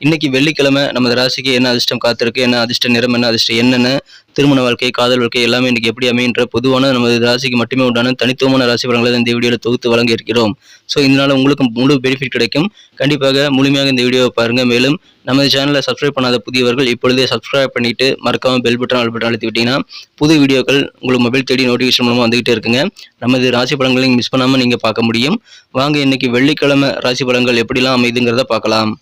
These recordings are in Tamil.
இன்னைக்கு வெள்ளிக்கிழமை நமது ராசிக்கு என்ன அதிர்ஷ்டம் காத்திருக்கு என்ன அதிர்ஷ்ட நிறம் என்ன அதிர்ஷ்டம் என்னென்ன திருமண வாழ்க்கை காதல் வாழ்க்கை எல்லாமே இன்னைக்கு எப்படி அமைன்ற பொதுவான நமது ராசிக்கு மட்டுமே உண்டான தனித்துவமான ராசி பலன்களை இந்த வீடியோவில் தொகுத்து வழங்க இருக்கிறோம் ஸோ இதனால உங்களுக்கு முழு பெனிஃபிட் கிடைக்கும். கண்டிப்பாக முழுமையாக இந்த வீடியோவை பாருங்கள் மேலும் நமது சேனலை சப்ஸ்கிரைப் பண்ணாத புதியவர்கள் இப்பொழுதே சப்ஸ்கிரைப் பண்ணிட்டு மறக்காமல் பெல் பட்டன் ஆல் பட்டன் அழுத்தி விட்டீங்கன்னா புது வீடியோக்கள் உங்களுக்கு மொபைல் தேடி நோட்டிஃபிகேஷன் மூலமாக வந்துகிட்டே இருக்குங்க. நமது ராசி பலன்களை மிஸ் பண்ணாமல் நீங்கள் பார்க்க முடியும். வாங்க இன்னைக்கு வெள்ளிக்கிழமை ராசி பலன்கள் எப்படிலாம் அமைதுங்கிறத பார்க்கலாம்.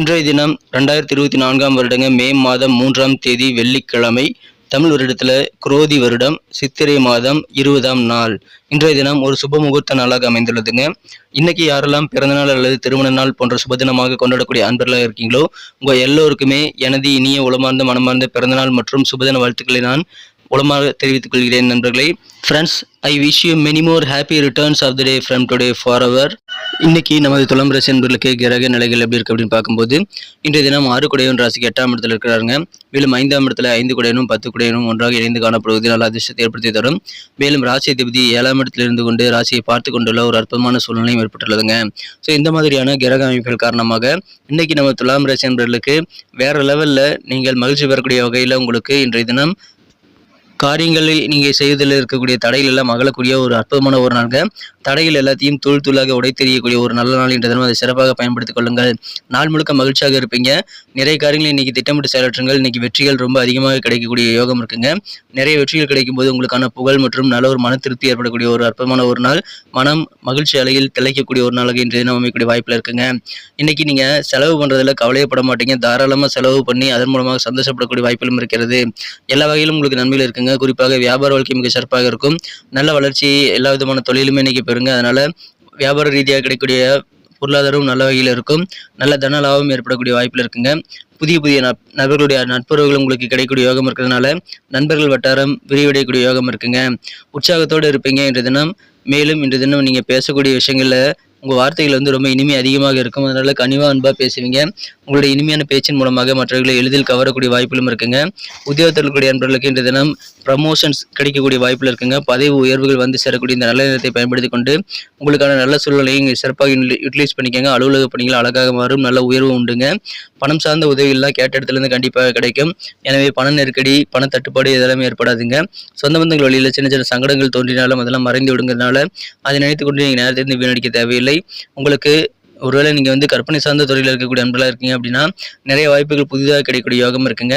இன்றைய தினம் ரெண்டாயிரத்தி இருபத்தி நான்காம் வருடங்க மே மாதம் மூன்றாம் தேதி வெள்ளிக்கிழமை தமிழ் வருடத்தில் குரோதி வருடம் சித்திரை மாதம் இருபதாம் நாள். இன்றைய தினம் ஒரு சுப முகூர்த்த நாளாக அமைந்துள்ளதுங்க. இன்னைக்கு யாரெல்லாம் பிறந்தநாள் அல்லது திருமண நாள் போன்ற சுபதினமாக கொண்டாடக்கூடிய அன்பர்களாக இருக்கீங்களோ உங்க எல்லோருக்குமே எனது இனிய உளமார்ந்த மனமார்ந்த பிறந்தநாள் மற்றும் சுபதின வாழ்த்துக்களை நான் உளமாக தெரிவித்துக் கொள்கிறேன் நண்பர்களை. Friends I wish you many more happy returns of the day from today for our இன்னைக்கு நமது துலாம் ராசி என்பர்களுக்கு கிரக நிலைகள் எப்படி இருக்கு அப்படின்னு பார்க்கும்போது இன்றைய தினம் ஆறு குடையவன் ராசிக்கு எட்டாம் இடத்துல இருக்கிறாங்க மேலும் ஐந்தாம் இடத்துல ஐந்து குடையனும் பத்து குடையனும் ஒன்றாக இணைந்து காணப்படுவது நல்ல அதிர்ஷ்டத்தை ஏற்படுத்தி தரும். மேலும் ராசி அதிபதி ஏழாம் இடத்துல இருந்து கொண்டு ராசியை பார்த்து கொண்டுள்ள ஒரு அற்புதமான சூழ்நிலையும் ஏற்பட்டுள்ளதுங்க. ஸோ இந்த மாதிரியான கிரக அமைப்புகள் காரணமாக இன்னைக்கு நம்ம துலாம் ராசி என்பர்களுக்கு வேற லெவலில் நீங்கள் மகிழ்ச்சி பெறக்கூடிய வகையில் உங்களுக்கு இன்றைய தினம் காரியங்களில் நீங்கள் செய்வதில் இருக்கக்கூடிய தடைகள் எல்லாம் அகலக்கூடிய ஒரு அற்புதமான ஒரு நாள்கள் தடைகள் எல்லாத்தையும் தூள் தூளாக உடைத்தெறியக்கூடிய ஒரு நல்ல நாள் என்ற தினம் அதை சிறப்பாக பயன்படுத்திக் கொள்ளுங்கள். நாள் முழுக்க மகிழ்ச்சியாக இருப்பீங்க. நிறைய காரியங்களை இன்னைக்கு திட்டமிட்டு செயலாற்றுங்கள். இன்னைக்கு வெற்றிகள் ரொம்ப அதிகமாக கிடைக்கக்கூடிய யோகம் இருக்குங்க. நிறைய வெற்றிகள் கிடைக்கும் போது உங்களுக்கான புகழ் மற்றும் நல்ல ஒரு மன திருப்தி ஏற்படக்கூடிய ஒரு அற்புதமான ஒரு நாள். மனம் மகிழ்ச்சி அலையில் திளைக்கக்கூடிய ஒரு நாளாக இன்றைய தினம் அமைக்கக்கூடிய வாய்ப்பில் இருக்குங்க. இன்னைக்கு நீங்கள் செலவு பண்றதுல கவலையப்பட மாட்டீங்க. தாராளமாக செலவு பண்ணி அதன் மூலமாக சந்தோஷப்படக்கூடிய வாய்ப்பிலும் இருக்கிறது. எல்லா வகையிலும் உங்களுக்கு நன்மையில் இருக்குங்க. குறிப்பாக வியாபார வாழ்க்கை மிக சிறப்பாக இருக்கும். நல்ல வளர்ச்சி எல்லா விதமான தொழிலுமே இன்னைக்கு பெறுங்க. அதனால வியாபார ரீதியாக கிடைக்கக்கூடிய பொருளாதாரம் நல்ல வகையில் இருக்கும். நல்ல தன லாபம் ஏற்படக்கூடிய வாய்ப்பில் இருக்குங்க. புதிய புதிய நபர்களுடைய நட்புறவுகள் உங்களுக்கு கிடைக்கக்கூடிய யோகம் இருக்கிறதுனால நண்பர்கள் வட்டாரம் விரிவடையக்கூடிய யோகம் இருக்குங்க. உற்சாகத்தோடு இருப்பீங்க இன்று தினம். மேலும் இன்று தினம் நீங்கள் பேசக்கூடிய விஷயங்களில் உங்கள் வார்த்தைகள் வந்து ரொம்ப இனிமை அதிகமாக இருக்கும். அதனால் கனிவாக அன்பாக பேசுவீங்க. உங்களுடைய இனிமையான பேச்சின் மூலமாக மற்றவர்களை எளிதில் கவரக்கூடிய வாய்ப்பிலும் இருக்குங்க. உத்தியோகத்தர்களுடைய அன்பர்களுக்கு இன்றைய தினம் ப்ரமோஷன்ஸ் கிடைக்கக்கூடிய வாய்ப்பில் இருக்குங்க. பதவி உயர்வுகள் வந்து சேரக்கூடிய இந்த நல்ல நேரத்தை பயன்படுத்தி கொண்டு உங்களுக்கான நல்ல சூழ்நிலையை இங்கே சிறப்பாக யூட்டிலைஸ் பண்ணிக்கோங்க. அலுவலக பணிகள் அழகாக மாறும். நல்ல உயர்வு உண்டுங்க. பணம் சார்ந்த உதவிகள்லாம் கேட்ட இடத்துலேருந்து கண்டிப்பாக கிடைக்கும். எனவே பண நெருக்கடி பண தட்டுப்பாடு இதெல்லாமே ஏற்படாதுங்க. சொந்த பந்தங்கள் வழியில் சின்ன சின்ன சங்கடங்கள் தோன்றினாலும் அதெல்லாம் மறைந்து விடுங்கிறதுனால அதை நினைத்து கொண்டு நீங்கள் நேரத்திலிருந்து வீணடிக்க தேவையில்லை. உங்களுக்கு ஒருவேளை நீங்கள் வந்து கற்பனை சார்ந்த துறையில் இருக்கக்கூடிய நண்பர்களாக இருக்கீங்க அப்படின்னா நிறைய வாய்ப்புகள் புதிதாக கிடைக்கக்கூடிய யோகம் இருக்குங்க.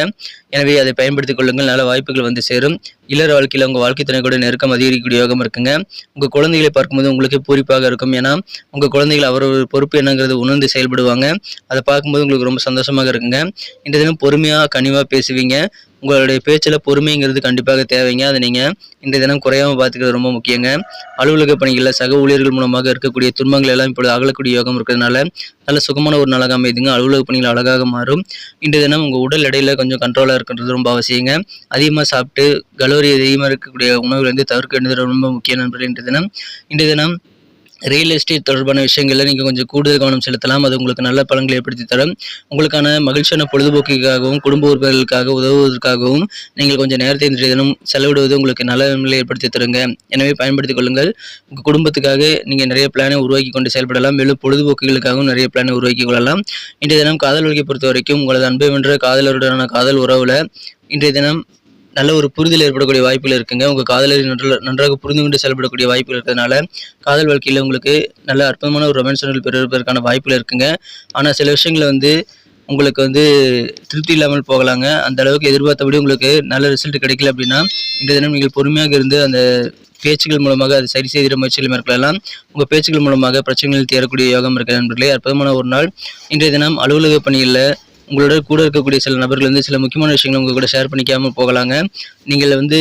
எனவே அதை பயன்படுத்திக் கொள்ளுங்கள். நல்ல வாய்ப்புகள் வந்து சேரும். இல்லற வாழ்க்கையில் உங்கள் வாழ்க்கை துணை கூட நெருக்கம் அதிகரிக்கக்கூடிய யோகம் இருக்குங்க. உங்கள் குழந்தைகளை பார்க்கும்போது உங்களுக்கே பூரிப்பாக இருக்கும். ஏன்னா உங்கள் குழந்தைகள் அவரவர் பொறுப்பு என்னங்கிறது உணர்ந்து செயல்படுவாங்க. அதை பார்க்கும்போது உங்களுக்கு ரொம்ப சந்தோஷமாக இருக்குங்க. இந்த தினம் பொறுமையாக கனிவாக பேசுவீங்க. உங்களுடைய பேச்சில் பொறுமைங்கிறது கண்டிப்பாக தேவைங்க. அதை நீங்கள் இந்த தினம் குறையாமல் பார்த்துக்கிறது ரொம்ப முக்கியங்க. அலுவலக பணிகளில் சக ஊழியர்கள் மூலமாக இருக்கக்கூடிய துன்பங்கள் எல்லாம் இப்பொழுது அகலக்கூடிய யோகம் இருக்கிறதுனால நல்ல சுகமான ஒரு நாளாக அமைதுங்க. அலுவலக பணிகள் அழகாக மாறும். இன்றைய தினம் உங்கள் உடல் எடையில் கொஞ்சம் கண்ட்ரோலாக இருக்கின்றது ரொம்ப அவசியங்க. அதிகமாக சாப்பிட்டு கலோரி அதிகமாக இருக்கக்கூடிய உணவுகள் வந்து தவிர்க்க வேண்டியது ரொம்ப முக்கிய நண்பர்கள் இன்றைய தினம் இன்றைய தினம் ரியல் எஸ்டேட் தொடர்பான விஷயங்களில் நீங்கள் கொஞ்சம் கூடுதல் கவனம் செலுத்தலாம். அது உங்களுக்கு நல்ல பலன்களை ஏற்படுத்தி தரும். உங்களுக்கான மகிழ்ச்சியான பொழுதுபோக்குக்காகவும் குடும்ப உறுப்பினர்களுக்காக உதவுவதற்காகவும் நீங்கள் கொஞ்சம் நேரத்தை இன்றைய தினம் செலவிடுவது உங்களுக்கு நல்ல நிலை ஏற்படுத்தி தருங்க. எனவே பயன்படுத்திக் கொள்ளுங்கள். உங்கள் குடும்பத்துக்காக நீங்கள் நிறைய பிளானை உருவாக்கி கொண்டு செயல்படலாம். மேலும் பொழுதுபோக்குகளுக்காகவும் நிறைய பிளானை உருவாக்கி கொள்ளலாம். இன்றைய தினம் காதல் வழியை பொறுத்த வரைக்கும் உங்களது அன்பை வென்ற காதலருடனான காதல் உறவில் இன்றைய தினம் நல்ல ஒரு புரிதல் ஏற்படக்கூடிய வாய்ப்புகள் இருக்குங்க. உங்கள் காதலரை நன்ற நன்றாக புரிந்து கொண்டு செயல்படக்கூடிய வாய்ப்புகள் இருக்கிறதுனால காதல் வாழ்க்கையில் உங்களுக்கு நல்ல அற்புதமான ஒரு ரொமான்ஸ் பெறுவதற்கான வாய்ப்புகள் இருக்குங்க. ஆனால் சில விஷயங்களை வந்து உங்களுக்கு வந்து திருப்தி இல்லாமல் போகலாங்க. அந்த அளவுக்கு எதிர்பார்த்தபடி உங்களுக்கு நல்ல ரிசல்ட் கிடைக்கல அப்படின்னா இந்த தினம் நீங்கள் பொறுமையாக இருந்து அந்த பேச்சுகள் மூலமாக அது சரி செய்கிற முயற்சிகள் மேற்கொள்ளலாம். உங்கள் பேச்சுகள் மூலமாக பிரச்சனைகள் தேரக்கூடிய யோகம் இருக்கிற நண்பர்களே அற்புதமான ஒரு நாள். இன்றைய தினம் அலுவலக பணிகளில் உங்களோட கூட இருக்கக்கூடிய சில நபர்கள் வந்து சில முக்கியமான விஷயங்களை உங்கள் கூட ஷேர் பண்ணிக்காமல் போகலாங்க. நீங்கள் வந்து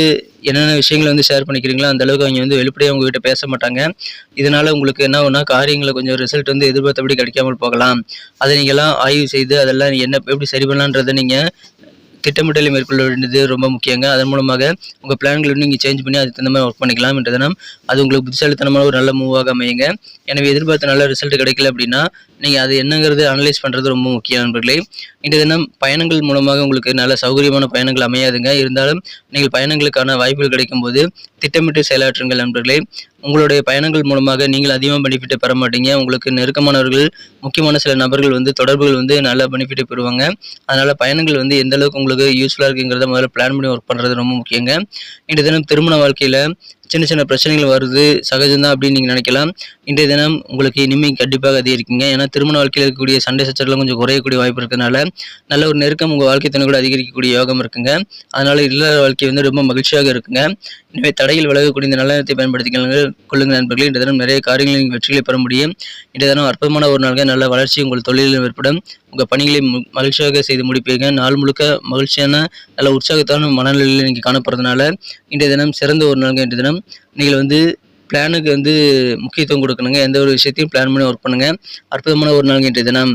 என்னென்ன விஷயங்களை வந்து ஷேர் பண்ணிக்கிறீங்களோ அந்த அளவுக்கு அவங்க வந்து வெளிப்படையாக உங்ககிட்ட பேச மாட்டாங்க. இதனால் உங்களுக்கு என்ன ஒன்றா காரியங்களை கொஞ்சம் ரிசல்ட் வந்து எதிர்பார்த்தபடி கிடைக்காமல் போகலாம். அதை நீங்கள்லாம் ஆய்வு செய்து அதெல்லாம் என்ன எப்படி சரி பண்ணலான்றதை நீங்கள் திட்டமிட்டலை மேற்கொள்ள வேண்டியது ரொம்ப முக்கியங்க. அதன் மூலமாக உங்கள் பிளான்களை நீங்கள் சேஞ்ச் பண்ணி அதுக்கு தகுந்த மாதிரி ஒர்க் பண்ணிக்கலாம் என்ற தினம் அது உங்களுக்கு புத்திசாலித்தனமான ஒரு நல்ல மூவாக அமையுங்க. எனவே எதிர்பார்த்த நல்ல ரிசல்ட் கிடைக்கல அப்படின்னா நீங்கள் அது என்னங்கிறது அனலைஸ் பண்ணுறது ரொம்ப முக்கியம் நண்பர்களே. இன்றைய தினம் பயணங்கள் மூலமாக உங்களுக்கு நல்ல சௌகரியமான பயணங்கள் அமையாதுங்க. இருந்தாலும் நீங்கள் பயணங்களுக்கான வாய்ப்புகள் கிடைக்கும் போது திட்டமிட்டு செயலாற்றுங்கள் நண்பர்களே. உங்களுடைய பயணங்கள் மூலமாக நீங்கள் அதிகமாக பெனிஃபிட்டை பெற மாட்டீங்க. உங்களுக்கு நெருக்கமானவர்கள் முக்கியமான சில நபர்கள் வந்து தொடர்புகள் வந்து நல்ல பெனிஃபிட்டை பெறுவாங்க. அதனால் பயணங்கள் வந்து எந்த அளவுக்கு உங்களுக்கு யூஸ்ஃபுல்லாக இருக்குங்கிறத முதல்ல பிளான் பண்ணி ஒர்க் பண்ணுறது ரொம்ப முக்கியங்க. இன்றைய தினம் திருமண வாழ்க்கையில் சின்ன சின்ன பிரச்சனைகள் வருது சகஜம்தான் அப்படின்னு நீங்கள் நினைக்கலாம். இன்றைய தினம் உங்களுக்கு இனிமே கண்டிப்பாக அதிகரிக்குங்க ஏன்னா திருமண வாழ்க்கையில் இருக்கக்கூடிய சண்டை சச்சரவுலாம் கொஞ்சம் குறையக்கூடிய வாய்ப்பு இருக்கிறதுனால நல்ல ஒரு நெருக்கம் உங்கள் வாழ்க்கை துணை கூட அதிகரிக்கக்கூடிய யோகம் இருக்குங்க. அதனால் இல்லாத வாழ்க்கை வந்து ரொம்ப மகிழ்ச்சியாக இருக்குங்க. எனவே தடையில் விலகக்கூடிய இந்த நலனத்தை பயன்படுத்திக்கொள்ளுங்க கொள்ளுங்க நண்பர்களே. இன்றைய தினம் நிறைய காரியங்களில் நீங்கள் வெற்றிகளை பெற முடியும். இன்றைய தினம் அற்புதமான ஒரு நாள்கள் நல்ல வளர்ச்சி உங்கள் தொழிலில் ஏற்படும். உங்கள் பணிகளை மகிழ்ச்சியாக செய்து முடிப்பீங்க. நாள் முழுக்க மகிழ்ச்சியான நல்ல உற்சாகத்தான மனநிலையில் நீங்கள் காணப்படுறதுனால இன்றைய தினம் சிறந்த ஒரு நாளுங்க இன்றைய தினம். நீங்கள் வந்து பிளானுக்கு வந்து முக்கியத்துவம் கொடுக்கணுங்க. எந்த ஒரு விஷயத்தையும் பிளான் பண்ணி ஒர்க் பண்ணுங்கள் அற்புதமான ஒரு நாளுங்க இன்றைய தினம்.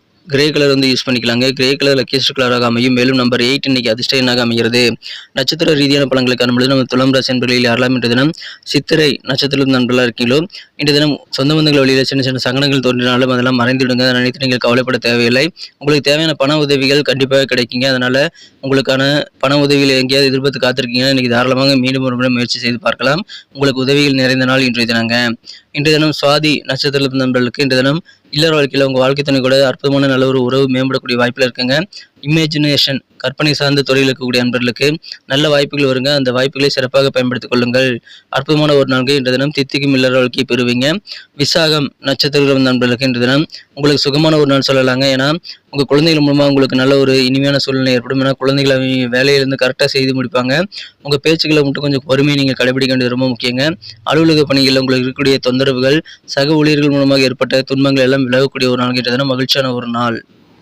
கிரே கலர் வந்து யூஸ் பண்ணிக்கலாங்க. கிரே கலர் லக்கியஸ்ட் கலராக அமையும். மேலும் நம்பர் எயிட் இன்னைக்கு அதிர்ஷ்ட எண்ணாக அமைகிறது. நட்சத்திர ரீதியான பலன்களை காணும்பொழுது நம்ம துலாம் ராசி என்பர்களில் யாரெல்லாம் இன்று தினம் சித்திரை நட்சத்திரம் நண்பர்களாக இருக்கீங்களோ இன்று தினம் சொந்த பந்தங்கள் வழியில் சின்ன சின்ன சங்கடங்கள் தோன்றினாலும் அதெல்லாம் மறைந்துவிடுங்க. அதை நினைத்து நீங்கள் கவலைப்பட தேவையில்லை. உங்களுக்கு தேவையான பண உதவிகள் கண்டிப்பாக கிடைக்குங்க. அதனால் உங்களுக்கான பண உதவிகள் எங்கேயாவது எதிர்பார்த்து காத்திருக்கீங்கன்னா இன்னைக்கு தாராளமாக மீண்டும் ஒரு முறை முயற்சி செய்து பார்க்கலாம். உங்களுக்கு உதவிகள் நிறைந்த நாள் இன்றைய தினங்க. இன்றைய தினம் சுவாதி நட்சத்திரத்தில் நண்பர்களுக்கு இன்றைய தினம் இல்லற வாழ்க்கையில் உங்கள் வாழ்க்கை துணை கூட அற்புதமான நல்ல ஒரு உறவு மேம்படக்கூடிய வாய்ப்பில் இருக்குங்க. இமேஜினேஷன் கற்பனை சார்ந்த தொழில் இருக்கக்கூடிய நண்பர்களுக்கு நல்ல வாய்ப்புகள் வருங்க. அந்த வாய்ப்புகளை சிறப்பாக பயன்படுத்திக் கொள்ளுங்கள். அற்புதமான ஒரு நாள்கள் இன்றைய தினம். தித்திக்கும் இல்லற வாழ்க்கையை பெறுவீங்க. விசாகம் நட்சத்திரம் நண்பர்களுக்கு இன்றைய தினம். உங்களுக்கு சுகமான ஒரு நாள் சொல்லலாங்க. ஏன்னா உங்கள் குழந்தைகள் மூலமாக உங்களுக்கு நல்ல ஒரு இனிமையான சூழ்நிலை ஏற்படும். ஏன்னா குழந்தைகள் அவங்க வேலையிலேருந்து கரெக்டாக செய்து முடிப்பாங்க. உங்கள் பேச்சுக்களை மட்டும் கொஞ்சம் பொறுமையை நீங்கள் கடைபிடிக்க வேண்டியது ரொம்ப முக்கியங்க. அலுவலக பணிகளில் உங்களுக்கு இருக்கக்கூடிய தொந்தரவுகள் சக ஊழியர்கள் மூலமாக ஏற்பட்ட துன்பங்கள் எல்லாம் விலகக்கூடிய ஒரு நாள் கிட்டத்தட்ட மகிழ்ச்சியான ஒரு நாள்.